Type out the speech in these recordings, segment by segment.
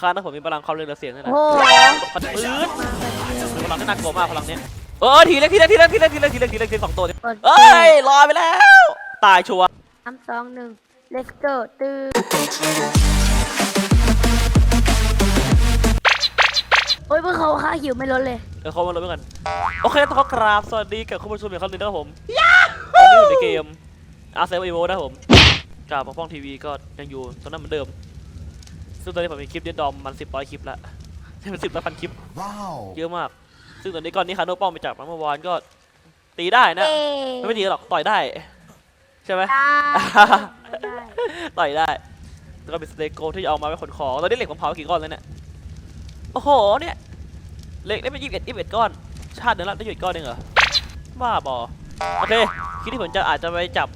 คานะผมมีพลังเข้าเรื่อเสียงด้วยนะโอ้โหพื้นพลังนี่น่ากลัวมากพลังนี้เออทีแรกทีแรกทีแรกทีแรกทีแรกทีแรกทีแรกทีสองตัวเนี่ยเอ้ยลอยไปแล้ว ตายชัวร์สามสองหนึ่ง let's go ตื้อโอ้ยพวกเขาค่าหิวไม่ลดเลยเดี๋ยวเขามาลดไปก่อนโอเคต้องขอกราบสวัสดีกับคุณผู้ชมอีกครั้งหนึ่งนะครับผมตอนนี้อยู่ในเกมอาร์เซนอลอีโวนะผมกราบมาพ้องทีวีก็ยังอยู่ตอนนั้นเหมือนเดิม ซึ่งตอนนี้ผมมีคลิปเดียดอมมันสิบร้อยคลิปละเป็นสิบละพันคลิป Wow. เยอะมาก ซึ่งตอนนี้ก้อนนี้คาโนป้องไปจับมาเมื่อวานก็ตีได้นะเอ๊ไม่ตีหรอกต่อยได้ ใช่ไหม ได้ได้ต่อยได้แล้วก็เป็นสเตโกที่จะเอามาไว้ขนของตอนนี้เหล็กผมเผากี่ก้อนแล้วเนี่ย โอ้โห เนี่ย เหล็กได้เป็นยี่สิบเอ็ดยี่สิบเอ็ดก้อน ชาติเดือนละได้หยุดก้อนเองเหรอบ้าบอ โอเคคลิปที่ผมจะอาจจะไปจับ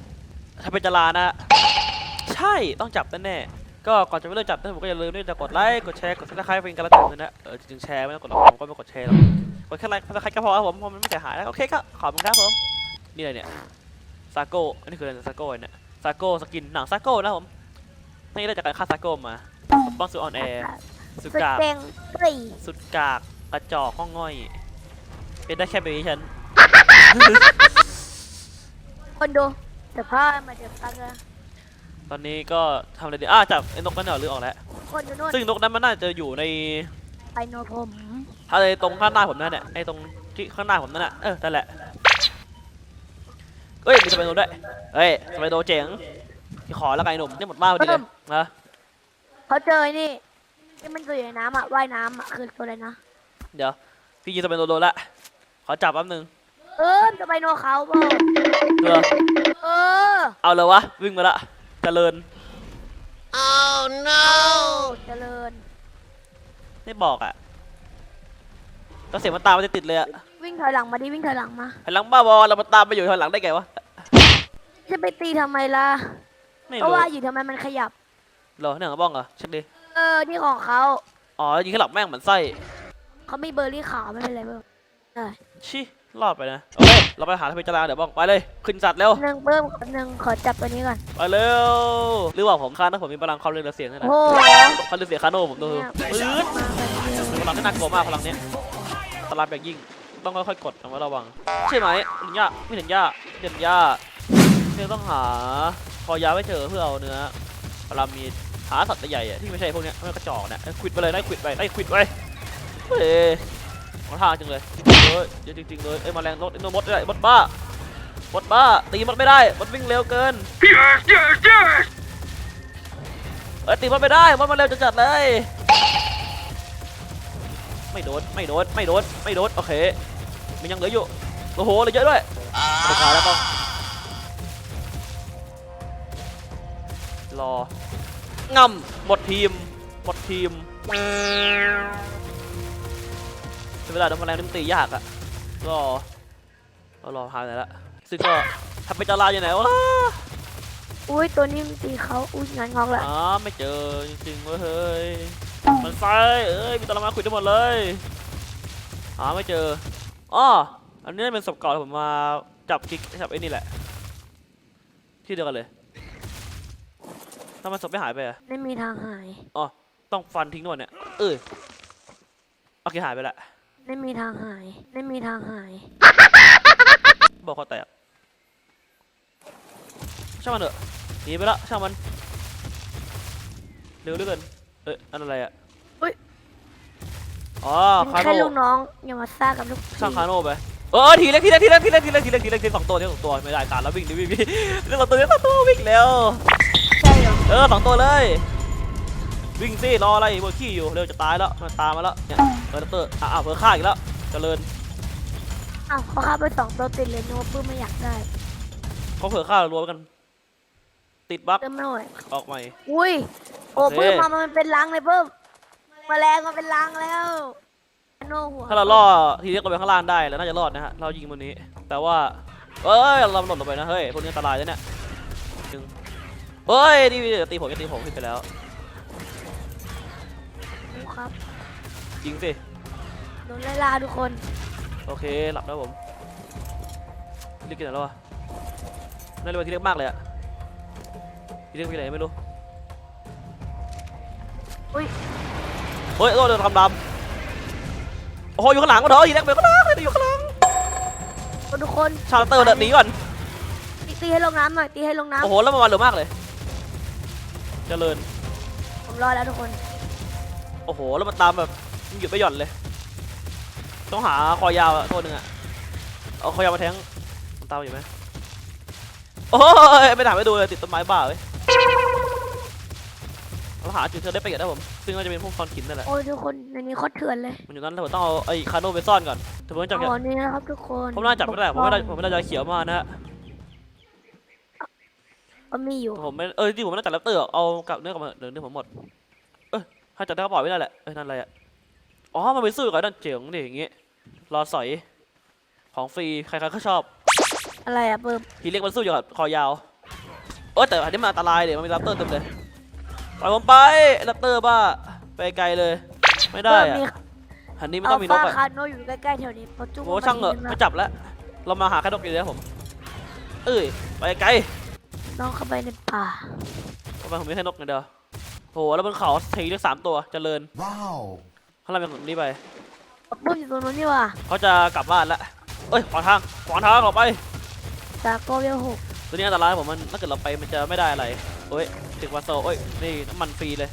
ถ้าเป็นจรานะ ใช่ ต้องจับแน่ๆ ก็ก่อนจะไปเริ่มจับนะผมก็อย่าลืมด้วยจะกดไลค์กดแชร์กดซับสไครป์เป็นกำลังใจด้วยนะเออจริงๆแชร์ไม่ต้องกดหรอกผมก็ไม่กดแชร์หรอกกดแค่ไลค์ซับสไครป์ก็พอครับผมเพราะมันไม่เสียหายแล้วโอเคก็ขอบคุณครับผมนี่อะไรเนี่ยซาโก้อันนี้คืออะไรซาโก้เนี่ยซาโก้สกินหนังซาโก้นะครับผมนี่ได้จากการฆ่าซาโก้มาป้องสุดออนแอร์สุดสุดกากเต็งเฮ้ยสุดกากกระจอกห้องง่อย เป็นได้แค่แบบนี้ฉันคนดูเดี๋ยวพ่อมาเดี๋ยวพักนะ ตอนนี้ก็ทำอะไรดีอะจับไอ้นกนั่นเหรอลืมออกแล้ว คนดูนู่นซึ่งนกนั้นมันน่าจะอยู่ในไปโนผมอะไรตรงข้างหน้าผมนั่นแหละไอ้ตรงที่ข้างหน้าผมนั่นแหละเออนั่นแหละเฮ้ยมีสไปโดด้วยเฮ้ยสไปโดเจ๋งขอแล้วไงหนุ่มนี่หมดมากพอดีเลยนะเขาเจอไอ้นี่ที่มันตัวอยู่ในน้ำอะว่ายน้ำอะคือตัวอะไรนะ เดี๋ยวพี่ยิงสไปโดโดนละขอจับแป๊บนึงเออจะไปโนเขาบอกเออเออเอาเลยวะวิ่งมาละ เจริญโอ้เจริญ ไม่บอกอะแล้วเสียงมันตามมันจะติดเลยอะวิ่งถอยหลังมาดิวิ่งถอยหลังมาหันหลังบ้าบอเรามาตามไปอยู่ทางหลังได้ไงวะ จะไปตีทำไมล่ะไม่เพราะรู้ว่าอยู่ทำไมมันขยับ เหรอเนี่ยกระบ้องเหรอเช็คดิ เออนี่ของเขาอ๋อยิงแค่หลับแม่งเหมือนไส้เขามีเบอร์รี่ขาวไม่เป็นไรเพิ่มเออชิ รอดไปนะ โอเค เราไปหาทพิจารณาเดี๋ยวบ้องไปเลย ขึ้นสัตว์เร็ว หนึ่งเพิ่มหนึ่งขอจับตัวนี้ก่อน ไปเร็ว หรือว่าผมค้านนะผมมีพลังความเร็วเหลือเสียงด้วยนะโอ้โหความเร็วเสียงคาโน่ผมดูเนี่ยปื๊ดเป็นพลังที่น่ากลัวมากพลังเนี้ยอันตรายแบบยิ่ง ต้องค่อยๆกดระมัดระวัง ใช่ไหมลินยาไม่เห็นยาเห็นยาเนี่ยต้องหาคอยาไว้เจอเพื่อเอาเนื้อพารามีดหาสัตว์ใหญ่ๆอะที่ไม่ใช่พวกเนี้ยไม่กระจอกเนี่ยควิดไปเลยได้ควิดไปได้ควิดไปเฮ้ยข องทางจังเลยเฮ้ยเยอะจริงๆเลยเอ้ยมาแรงรถไอ้โนมดด้วยมดบ้ามดบ้าตีมดไม่ได้มดวิ่งเร็วเกินเอ้ยตีมันไม่ได้มันมาเร็วจัดๆเลยไม่โดนไม่โดนไม่โดนไม่โดนโอเคมันยังเหลืออยู่โอ้โหเหลือเยอะด้วยไปขายแล้วต้องรองำหมดทีมหมดทีม เป็นเวลาโดนแมลงนี่มันตียากอะรอรอรอหาไหนละซึ่งก็ทำเป็นจาราอยู่ไหนวะอุ้ยตัวนี้มันตีเขาอุ้ยงานงอกละอ๋อไม่เจอจริงๆเว้ยเฮ้ยมันไฟเอ้ยมีตะลามาคุยได้หมดเลยหาไม่เจออ๋ออันนี้เป็นศพเก่าที่ผมมาจับคลิกจับไอ้นี่แหละ ที่เดียวกันเลยทำไมศพไม่หายไปอะไม่มีทางหาย อ๋อ ต้องฟันทิ้งด้วยเนี่ย เออโอเคหายไปละ ไม่มีทางหาย ไม่มีทางหาย บอกเขาแตกช่างมันเถอะหนีไปละช่างมัน เร็วเหลือเกิน เอ้ยอันอะไรอะอุ๊ยอ๋อเป็นคาแค่โนลูกน้องอย่ามาซ่ากับลูกพี่ช่างคาโน่ไป เออทีเล็กทีเล็กทีเล็กทีเล็กทีเล็กทีเล็กทีเล็กทีเล็กสองตัวทีเล็กสองตัวไม่ได้ตามแล้ววิ่งดิวิ่งวิ่งเรื่องสองตัวเรื่องสองตัววิ่งแล้ว ใช่เหรอ เออสองตัวเลย วิ่งสิรออะไรเบอร์ขี้อยู่เร็วจะตายแล้วมันตามมาแล้วเนี่ยเออด็อกเตอร์อะอะเบอร์ฆ่าอีกแล้วเจริญอ้าวเขาฆ่าไปสองตัวติดเลยนึกว่าปื้มไม่อยากได้เขาเผื่อฆ่ารวมกัน ติดบั๊กเติมไม่ไหวออกใหม่อุ้ยโอ้โอเค ปื้มมามันเป็นรังเลยปื้มแมลงมันเป็นรังแล้วโน่หัวถ้าเราล่อทีเล็กลงไปข้างล่างได้แล้วน่าจะรอดนะฮะเรายิงบนนี้แต่ว่าเอ้ยเราหล่นลงไปนะเฮ้ยพวกนี้อันตรายนะเนี่ยหนึ่งเฮ้ยนี่จะตีผมจะตีผมขึ้นไปแล้ว ครับยิงสิ โดนไล่ลาทุกคน โอเค หลับแล้วผมทีเล็กกินอะไรแล้ววะน่าจะเป็นทีเล็กมากเลยอะทีเล็กมีอะไรไม่รู้อุ้ยเฮ้ยโดนทำดำโอ้โหอยู่ข้างหลังก็เถอะทีแรกไปข้างหลังเลยอยู่ข้างหลังทุกคนชาร์เตอร์เดินหนีก่อนตีตีให้ลงน้ำหน่อยตีให้ลงน้โอ้โหแล้วมันมาเร็วมากเลย เจริญำผมรอแล้วทุกคน โอ้โห แล้วมันตามแบบมันหยุดไม่หย่อนเลย ต้องหาคอยาวอะตัวหนึ่งอะเอาคอยาวมาแทงมันตามอยู่ไหมโอ้ยไม่ถามไม่ดูเลยติดต้นไม้บ้าเว้ยเราหาจุดเธอได้ประโยชน์นะผม ซึ่งน่าจะเป็นพวกคอนหินนั่นแหละ โอ้ยทุกคนในนี้โคตรเถื่อนเลยมันอยู่นั้นแต่ผมต้องเอาไอ้คาโนไปซ่อนก่อนแต่ผมจับอ๋อนี่นะครับทุกคนผมน่าจับไม่ได้ผมไม่ได้ผมไม่ได้ยาเขียวมานะฮะก็มีอยู่ผมไม่เออจริงผมไม่ได้จับแรปเตอร์หรอกเอากับเนื้อกับมันเดี๋ยวเนื้อผมหมดเออ ถ้าจับได้ก็ปล่อยไม่ได้แหละเอ้ยนั่นอะไรอะอ๋อมันไปสู้กับไอ้นั่นเจ๋งดิอย่างงี้รอสอยของฟรีใครๆก็ชอบอะไรอะเบิ่มทีเล็กมันสู้อยู่กับคอยาวเออแต่อันนี้มันอันตรายเดี๋ยวมันมีแรปเตอร์เต็มเลยปล่อยผมไปแรปเตอร์บ้าไปไกลเลย ไม่ได้เบิ่มอะมีอันนี้ไม่อัต้ลองมีนฟากอะคาโนอยู่ใกล้ๆแถวนี้พอจุ๊บโอ้ช่างเหอะไม่จับแล้วเรามาหาแค่นกอยู่แล้วผม เอ้ยไปไกลน้องเข้าไปในป่าทำไมผมไม่ให้นกอย่างเดียว โหแล้วบนเขาทีเล็กสามตัวเจริญ Wow. ข้างล่างเป็นของนี้ไปปุ้มอยู่ตรงนู้นนี่ว่ะเขาจะกลับบ้านละเอ้ยขวางทางขวางทางออกไปตาโกเวลหกตัวนี้อันตรายผมมันถ้าเกิดเราไปมันจะไม่ได้อะไรโอ้ยถึงวันโซโอ้ยนี่น้ำมันฟรีเลย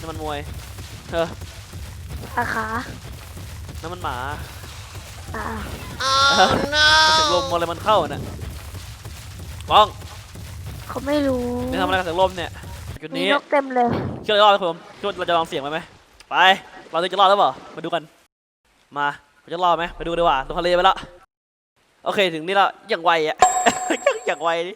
น้ำมันมวยเอออาขาน้ำมันหมาอ่าถึงลมอะไรมันเข้าน่ะป้องเขาไม่รู้นี่ทำอะไรกับเสียงลมเนี่ย จุดมีนี้นกเต็มเลยเชื่อเลยรอดไหมผมคิดว่าเราจะลองเสียงไหมไหมไป เราจะรอดหรือเปล่ามาดูกัน มาเราจะรอดไหมไปดูดีกว่าลงทะเลไปแล้วโอเคถึงนี่แล้วอย่างไวอะอย่างไวดิ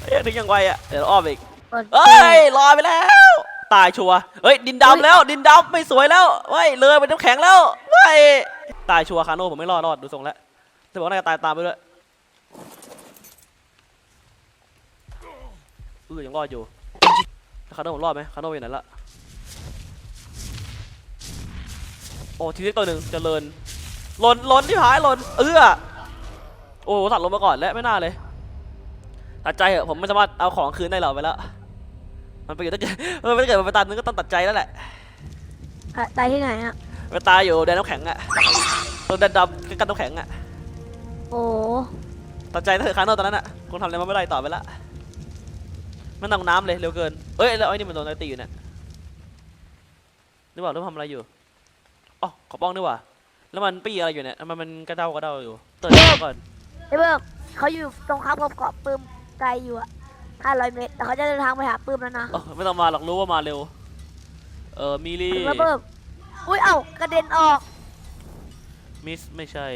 เอ้ยถึงอย่างไวอะเดี๋ยวเราอ้อมอีกเปิดเอ้ยลอยไปแล้ว ตายชัวร์เฮ้ยดินดำแล้ว ดินดำไม่สวยแล้วเฮ้ยเลยไปน้ำแข็งแล้วเฮ้ยตายชัวร์คาโน่ผมไม่รอดรอดดูทรงแล้วจะบอกว่าน่าจะตายตามไปด้วยเออยังรอดอยู่ คาโน่ผมรอดไหมคาโน่อยู่ไหนละโอ้ทีนี้ตัวหนึ่งเจริญหล่นหล่นที่หายหล่นเอื้อโอ้ตัดลงมาก่อนแล้วไม่น่าเลยตัดใจเหอะผมไม่สามารถเอาของคืนได้หรอกไปแล้วมันไปเกิดตั้งมันไปเกิดมาไปตามนึงก็ต้องตัดใจแล้วแหละอะตายที่ไหนอะไปตายอยู่แดนน้ำแข็งอะตัวแดนดำกันน้ำแข็งอะโอ้ตัดใจตั้งแต่ครั้งนอกตอนนั้นอะคงทำอะไรมาไม่ได้ต่อไปละ มันต้องน้ำเลยเร็วเกินเอ้ยแล้วไอ้นี่มันโดนอะไรตีอยู่เนี่ยหรือเปล่าหรือทำอะไรอยู่อ๋อขอป้องด้วยว่ะแล้วมันปี้อะไรอยู่เนี่ยทำไมมันกระเด้ากระเด้าอยู่เตือนก่อนไอ้เบิ่มเขาอยู่ตรงข้ามกับเกาะปืมไกลอยู่อะ500เมตรแต่เขาจะเดินทางไปหาปืมแล้วนะเออไม่ต้องมาหรอกรู้ว่ามาเร็ว เออมิลี่ถึงแล้วเบิ่มอุ้ยเอ้ากระเด็นออก มิสไม่ใช่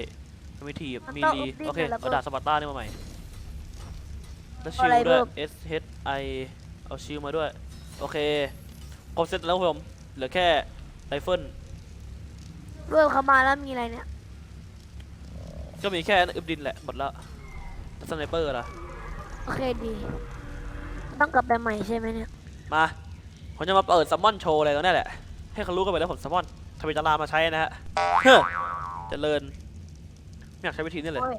มิทีฟมันมิต้องลีอุดดิ้นโอเคอยู่แล้วเอาดาบสปาร์ต้านี่มาใหม่แล้วชิเอาลอะไรด้วยเพิ่ม S H I เอาชิลมาด้วย โอเคครบเซตแล้วครับผม เหลือแค่ไรเฟิลเบิ่มเขามาแล้วมีอะไรเนี่ย ก็มีแค่อึบดินแหละ หมดแล้วสไนเปอร์ล่ะ โอเคดี ต้องกลับไปใหม่ใช่ไหมเนี่ย มา ผมจะมาเปิดซัมมอนโชว์อะไรตรงนี้แหละ ให้เขารู้กันไปแล้วผมซัมมอนทวิตารามาใช้นะฮะเฮ้อเจริญไม่อยากใช้วิธีนี้เลยโอ้ย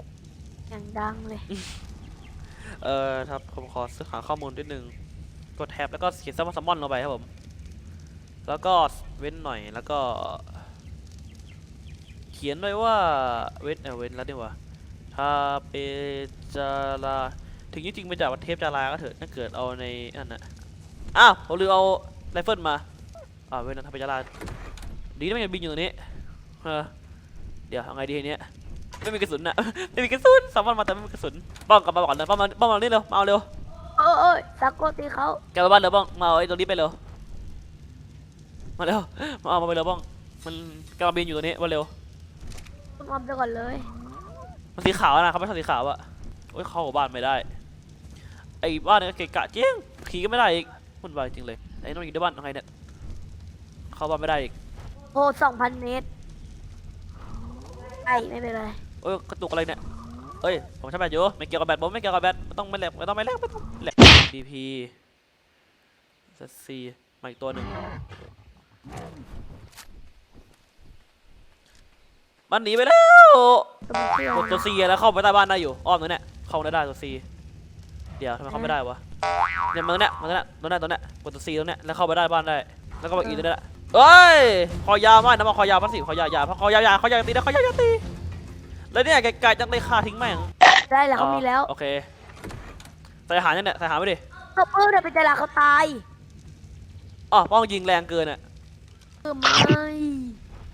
อย่างดังเลย เอ่อครับผมขอซื้อหาข้อมูลนิดนึงกดแท็บแล้วก็เขียนซัมมอนซัมมอนลงไปครับผม แล้วก็เว้นหน่อยแล้วก็ เขียนไว้ว่าเว้นเออเว้นแล้วดีกว่าถ้าเปจาราถึงจริงๆไปจากวัดเทพจาราก็เถอะถ้าเกิดเอาในนั่นน่ะอ้าวผมลืมเอาไรเฟิลมาอ่าเว้นนะทาเปจาราดีนะมันยังบินอยู่ตรงนี้เออเดี๋ยวเอาไงดีเนี้ยไม่มีกระสุนนะไม่มีกระสุนซัมมอนมาแต่ไม่มีกระสุน ป้องกลับมาก่อนเลยป้องมาป้องมานี่เร็วมาเอาเร็วโอ้ยโอ้ยตาโกตีเขาแกไปบ้านเร็วบ้องมาเอาไอ้ตัวนี้ไปเร็วมาเร็วมาเอามาไปเร็วบ้อง มันกำลังบินอยู่ตัวนี้มาเร็วต้องเอาไปก่อนเลยมันสีขาวนะเขาไม่ชอบสีขาวอะโอ้ยเข้าบ้านไม่ได้ ไอ้บ้านเนี่ยเกะกะจริงขี่ก็ไม่ได้อีกวุ่นวายจริงเลยไอ้น้องอยู่ในบ้านยังไงเนี่ยเข้าบ้านไม่ได้อีกโอ้สองพันเมตรไอ้ไม่เป็นไรโอ้ยกระตุกอะไรเนี่ย เอ้ย ผมใช้แบตอยู่ ไม่เกี่ยวกับแบตผมไม่เกี่ยวกับแบตไม่ต้องไม่แหลกไม่ต้องไม่แหลกไม่ต้องแหลก DP ซัสซีมาอีกตัวหนึ่งมันหนีไปแล้วตัวเชื่อกดตัว C แล้วเข้าไปใต้บ้านได้อยู่ อ้อมตัวเนี้ยเข้าได้ได้ตัว C เดี๋ยวทำไมเข้าไม่ได้วะเนี่ยมันตัวเนี้ยมันตัวเนี้ยตัวเนี้ยตัวเนี้ยกดตัว C ตัวเนี้ยแล้วเข้าไปได้บ้านได้ แล้วก็ไปอีตัวเนี้ยเเอ้ยคอยาวมากนะมาคอยาวพัสสิคอยาวยาวพราคอยาวยาวคอยาวตีนะคอยาวยาวตี แล้วเนี่ยไกลๆจังเลยฆ่าทิ้งแม่งได้แล้วเขามีแล้วโอเคใส่อาหารยังเนี่ยใส่อาหารไปดิเขาเพิ่มเดี๋ยวไปเจรเขาตายอ๋อป้องยิงแรงเกินอะเออไม่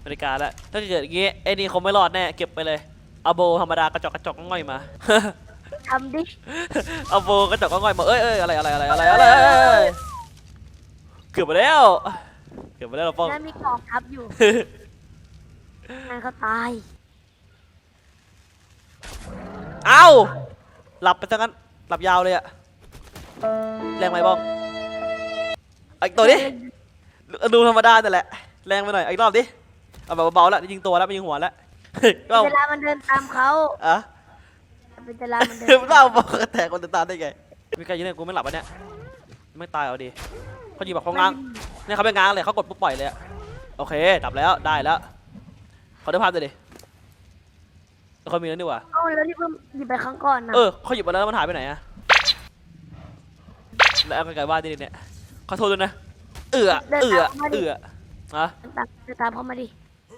บริการแล้วถ้าเกิดอย่างงี้ไอ้นี่คงไม่รอดแน่เก็บไปเลยเอาโบธรรมดากระจอกกระจอกง่อยมาทำดิเอาโบกระจอกง่อยมาเอ้ยเอ้ยอะไรอะไรอะไรอะไรอะไรเอ้ยเกือบไปแล้วเกือบไปแล้วเราป้องนั่นมีกองทัพอยู่นั่นเขาตาย เอ้า หลับไปซะงั้น หลับยาวเลยอะแรงไหมบ้องเอาอีกตัวดิดูธรรมดาแต่นแหละ แรงไปหน่อยเอาอีกรอบดิเอาแบบเบาๆแล้วยิงตัวแล้วไม่ยิงหัวแล้วก็เวลามันเดินตามเขาอะเป็นเวลามันเดินเล่าบอกกระแตกคนตามได้ไงมีใครยิงเนี่ยกูไม่หลับอะเนี่ยไม่ตายเอาดิเขายิงแบบเขาง้างเนี่ยเขาไม่ง้างเลยเขากดปุ๊บปล่อยเลยอะโอเคดับแล้วได้แล้วขอดูภาพหน่อยดิแล้ว เขามีแล้วนี่หว่า เอ้าแล้วที่เพิ่มหยิบไปครั้งก่อนนะเออเขาหยิบมาแล้วมันหายไปไหนอะแล้วเอาไกลๆบ้านนี่เนี่ยขอโทษด้วยนะ เอือเอือเอืออะตามเดินตามเขามาดิ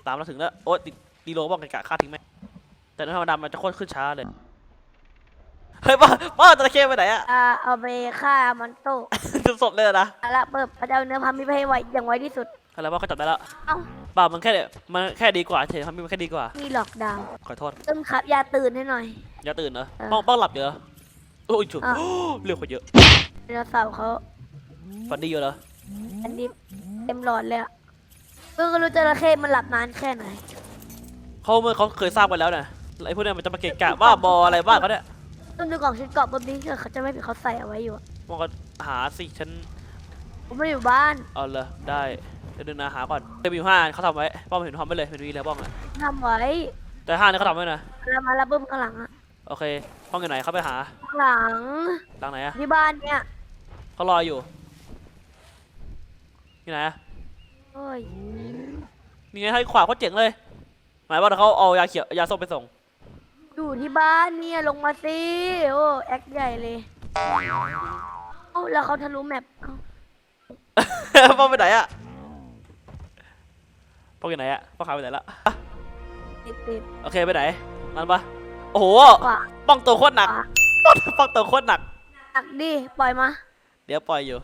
ตามเราถึงแล้ว โอ๊ยดีโลบ้องไกลๆฆ่าทิ้งไหมแต่ในธรรมดามันจะโคตรขึ้นช้าเลย เฮ้ยป้าป้าตะเข้ไปไหนอะอ่าเอาไปฆ่ามันโตสดๆเลยนะ เอาละเปิดพระเจ้าเนื้อพามิไปให้ไวอย่างไวที่สุด อะไรว่าเขาจับได้แล้วเอ้าเปล่ามันแค่เนี่ยมันแค่ดีกว่าเฉยทำให้มันแค่ดีกว่า มีหลอกดาวน์ขอโทษตึ้มครับยาตื่นให้หน่อย อย่าตื่นเหรอเออป้องป้องหลับเยอะโอ้ยจุดอะเรื่องคนเยอะไดโนเสาร์เขาฝันดีเยอะเหรออันนี้เต็มหลอดเลยอะเพิ่งก็รู้จระเข้มันหลับนานแค่ไหนเขาเมื่อเขาเคยทราบกันแล้วนะไอ้พวกเนี้ยมันจะมาเกะกะบ้าบออะไรบ้างเขาเนี่ยต้นดูกล่องชุดเกราะบนนี้เขาจะไม่ผิดเขาใส่เอาไว้อยู่อะมองก็หาสิฉันผมไม่ได้อยู่บ้านเอาเลยได้ เดี๋ยวดึงนะหาก่อนเดี๋ยวมีอยู่ห้าอันเขาทำไว้ป้อมเห็นทำไว้เลยเห็นวีแล้วป้องอะทำไว้แต่ห้านี่เขาทำไว้นะแล้วมาแล้วบึ้มข้างหลังอะโอเคป้องอยู่ไหนเขาไปหาข้างหลังหลังไหนอะที่บ้านเนี่ยเขารออยู่ที่ไหนอะโอ้ยนี่ไงให้ขวาเขาเจ๋งเลย หมายว่าเดี๋ยวเขาเอายาเขียวยาส้มไปส่งอยู่ที่บ้านเนี่ยลงมาสิโอ้แอคใหญ่เลยเอ้าแล้วเขาทะลุแมปเอ้าป้องไปไหนอะ ป้องอยู่ไหนอะป้องขายไปไหนละอะติดติดโอเคไปไหนนั่นปะโอ้โหขวาป้องตัวโคตรหนักขวาป้องตัวโคตรหนัก ตักดิปล่อยมาเดี๋ยวปล่อยอยู่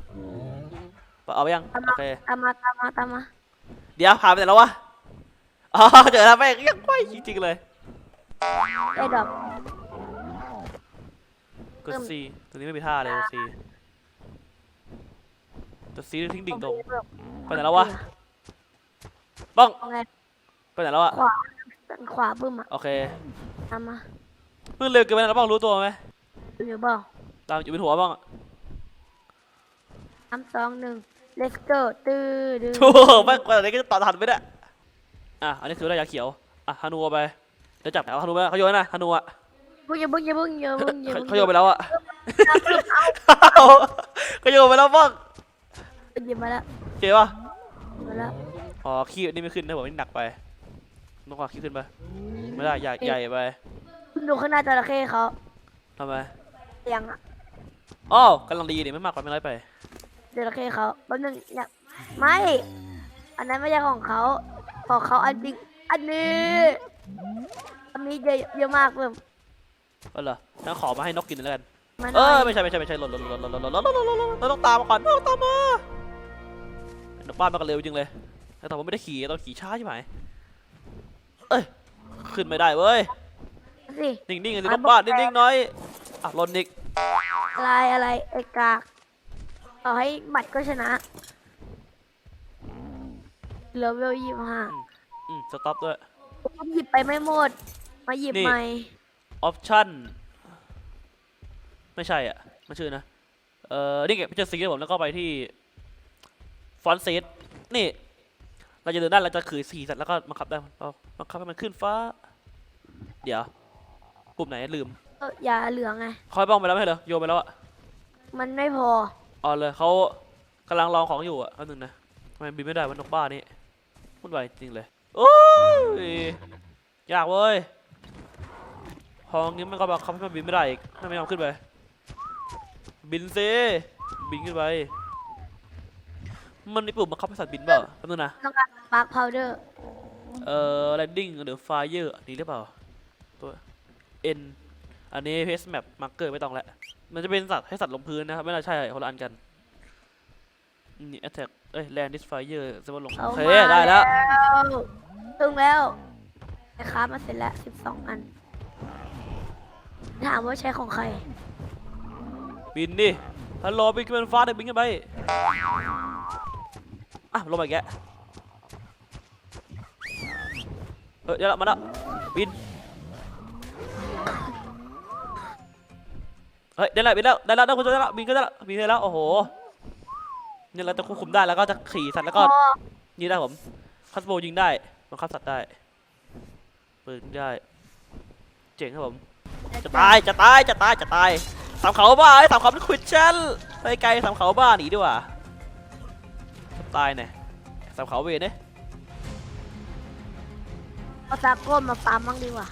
เอาไปยังตามโอมาเคตามมาตามมาตามมาเดี๋ยวพาไปไหนแล้ววะอ๋อเจอแล้วแม่งยังไวจริงๆเลยไอ้ดอก กดซีตัวนี้ไม่มีท่าเลยกดซีตัวซีทิ้งดิ่งตรงไปไหนแล้ววะ ป้องเอาไงไปไหนแล้วอะขวาขวาบึ้มอะโอเคตามมาเพิ่งเร็วเกินไปแล้วป้องรู้ตัวไหมอยู่เปล่าตามอยู่บนหัวป้องอะสามสองหนึ่ง let's go ตื้อดื้อโอ้โหแม่งกว่าไหนก็จะต่อทันไม่ได้อะอันนี้คือได้ยาเขียวอะฮานูเอาไปเดี๋ยวจับเอาฮานูไปเขาโยนนะฮานูอะบึ้งอย่าบึ้งอย่าบึ้งอย่าบึ้งอย่าบึ้งเขาโยนไปแล้วอะเอาบึ้มเอาเขาโยนไปแล้วป้องหยิบมาแล้วเจ๋ปะหยิบมาแล้ว อ๋อขี้นี่ไม่ขึ้นนะผมนี่หนักไปต้องขอขี้ขึ้นไปไม่ได้ใหญ่ใหญ่ไปคุณดูข้างหน้าจระเข้เขาทำไมเตียงอะอ้าวกำลังดีนี่ไม่มากกว่าไม่น้อยไปจระเข้เขาแป๊บนึงเนี่ยไม่ อันนั้นไม่ใช่ของเขาของเขาอันจริงอันนี้อันนี้เยอะเยอะมากเพิ่มเออเหรอฉันขอมาให้นกกินแล้วกันมันเออไม่ใช่ไม่ใช่ไม่ใช่หล่นหล่นหล่นหล่นหล่นหล่นหล่นหล่นหล่นหล่นหล่นเราต้องตามมาก่อนต้องตามมานกบ้านมันก็เร็วจริงเลย แต่ผมไม่ได้ขี่ต้องขี่ช้าใช่ไหมเอ้ย ขึ้นไม่ได้เว้ย สินิ่งๆสินกบ้านนิ่งๆหน่อย อะหล่นอีกอะไรอะไรไอ้กากต่อให้หมัดก็ชนะเหลือเวลยี่ห้าอืมสต็อปด้วยผมหยิบไปไม่หมด มาหยิบนี่ใหม่ออปชั่น ไม่ใช่อะไม่ชื่อนะ เอ่อนี่ไงพิจารณาผมแล้วก็ไปที่ฟอนต์เซตนี่ เราจะเดินได้เราจะขือสีสัตว์แล้วก็บังคับได้เราบังคับให้มันขึ้นฟ้า เดี๋ยว ปุ่มไหนลืมเอออย่าเหลืองไง คอยบ้องไปแล้วไม่ใช่เหรอโยนไปแล้วอะมันไม่พอ อ๋อเลยเขากำลังลองของอยู่อะแป๊บนึงนะทำไมบินไม่ได้วันนกบ้านี่วุ่นวายจริงเลยโอ้ยยากเว้ยห้องนี้มันก็บังคับให้มันบินไม่ได้อีกถ้าไม่ยอมขึ้นไป บินซิบินขึ้นไป มันมีปุ่มบังคับให้สัตว์บินเปล่าแป๊บนึงนะต้องการปาร์คพาวเดอร์เอ่อ landing หรือ fire อันนี้หรือเปล่า ตัว n อันนี้ pace map marker ไม่ต้องแล้ว มันจะเป็นสัตว์ให้สัตว์ลงพื้นนะครับ ไม่น่าใช่คนละอันกันนี่ attack เอ้ย land this fire จะว่าลงเอาโอเคมาได้แล้วตึงแล้วไอ้ค้ามาเสร็จแล้วสิบสองอัน ถามว่าใช้ของใคร บินดิฮัลโหลบินขึ้นบนฟ้าเด็กบินขึ้นไป อะลงมาอีกแกะเออเดี๋ยวละมาแล้วบินเฮ้ยได้แล้วบินแล้วได้แล้วได้คุณได้แล้วบินก็ได้แล้วบินได้แล้วโอ้โหเนี่ยเราจะควบคุมได้แล้วก็จะขี่สัตว์แล้วก็ยิงได้ผมคัสโบยิงได้บังคับสัตว์ได้ปืนได้ เจ๋งครับผมจะตายจะตายจะตายจะตายสามเขาบ้าไอ้สามเขาเป็นควิดชันไปไกลสามเขาบ้าหนีดีกว่า ตายเนี่ยสามเขาเวรเนี่ยเอาซาโก้มาฟาร์มบ้างดีกว่า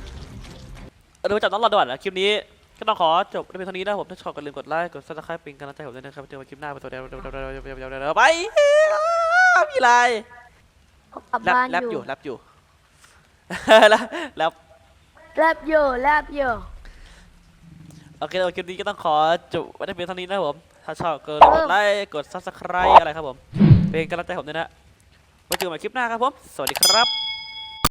เออเดี๋ยวจับน้องรอดด่วนนะคลิปนี้ก็ต้องขอจบได้เพียงเท่านี้นะครับผมถ้าชอบก็ลืมกดไลค์กดซับสไครป์เป็นกำลังใจให้ผมด้วยนะครับเจอกันคลิปหน้าไปตัวเดียวเดี๋ยวเดี๋ยวเดี๋ยวเดี๋ยวเดี๋ยวเดี๋ยวเดี๋ยวไปมีอะไรเขากลับแรปบ้านแรปออยู่ยู่แรปอยู่แรปแรปแลบอยู่แลบอยู่โอเคโอเคคลิปนี้ก็ต้องขอจบไว้ได้เพียงเท่านี้นะครับผมถ้าชอบก็ลืมกดไลค์กดซับสไครป์อะไรครับผม เป็นกำลังใจผมด้วยนะไว้เจอกันใหม่คลิปหน้าครับผม สวัสดีครับ